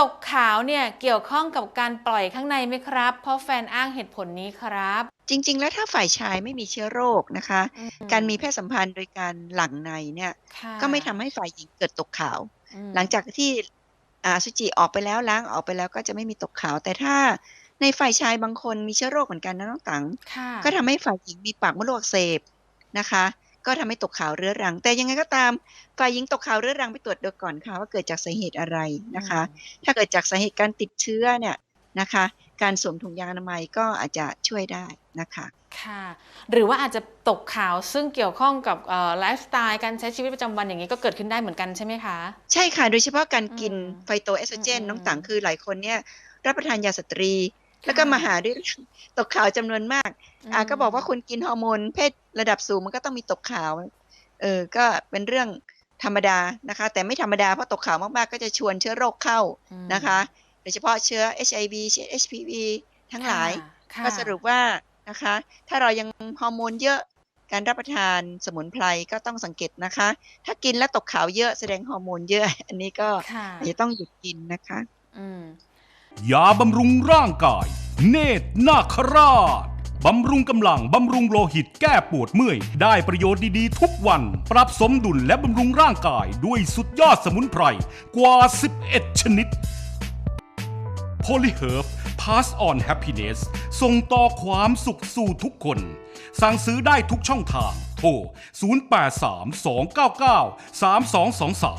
ตกขาวเนี่ยเกี่ยวข้องกับการปล่อยข้างในไหมครับ เพราะแฟนอ้างเหตุผลนี้ครับ จริง ๆ แล้วถ้าฝ่ายชายไม่มีเชื้อโรคนะคะอืการมีเพศสัมพันธ์โดยการหลั่งในเนี่ยค่ะก็ไม่ทำให้ฝ่ายหญิงเกิดตกขาวอืมหลังจากที่อ่าอสุจิออกไปแล้วล้างออกไปแล้วก็จะไม่มีตกขาว แต่ถ้าในฝ่ายชายบางคนมีเชื้อโรคเหมือนกันนะน้องตังค่ะก็ทำให้ฝ่ายหญิงมีปากมดลูกอักเสบนะคะ ก็ทำให้ตกขาวเรื้อรัง แต่ยังไงก็ตามฝ่ายหญิงตกขาวเรื้อรังไปตรวจดูก่อนค่ะว่าเกิดจากสาเหตุอะไรนะคะ ถ้าเกิดจากสาเหตุการติดเชื้อเนี่ยนะคะ การสวมถุงยางอนามัยก็อาจจะช่วยได้นะคะค่ะ หรือว่าอาจจะตกขาวซึ่งเกี่ยวข้องกับเอ่อไลฟ์สไตล์การใช้ชีวิตประจำวันอย่างนี้ก็เกิดขึ้นได้เหมือนกันใช่ไหมคะ ใช่ค่ะ โดยเฉพาะการกินอืมไฟโตเอสโตรเจนอืมน้องตังคือหลายคนเนี่ยรับประทานยาสตรีค่ะ แล้วก็มาหาด้วยเรื่องตกขาวจำนวนมากอ่าก็บอกว่าคุณกินฮอร์โมนเพศระดับสูงมันก็ต้องมีตกขาว เออ ก็เป็นเรื่องธรรมดานะคะ แต่ไม่ธรรมดาเพราะตกขาวมากๆ ก็จะชวนเชื้อโรคเข้าอืมนะคะโดยเฉพาะเชื้อ HIV เชื้อ HPV ทั้งหลายค่ะก็สรุปว่านะคะ ถ้าเรายังฮอร์โมนเยอะการรับประทานสมุนไพรก็ต้องสังเกตนะคะ ถ้ากินแล้วตกขาวเยอะแสดงฮอร์โมนเยอะ อันนี้ก็ค่ะอาจจะต้องหยุดกินนะคะ อืม ยาบำรุงร่างกาย เนตรนาคราชบำรุงกำลัง บำรุงโลหิตแก้ปวดเมื่อย ได้ประโยชน์ดีๆ ทุกวัน ปรับสมดุลและบำรุงร่างกาย ด้วยสุดยอดสมุนไพร กว่า 11 ชนิด Polyherb Pass on Happiness ส่งต่อความสุขสู่ทุกคน สั่งซื้อได้ทุกช่องทาง โทร 0832993223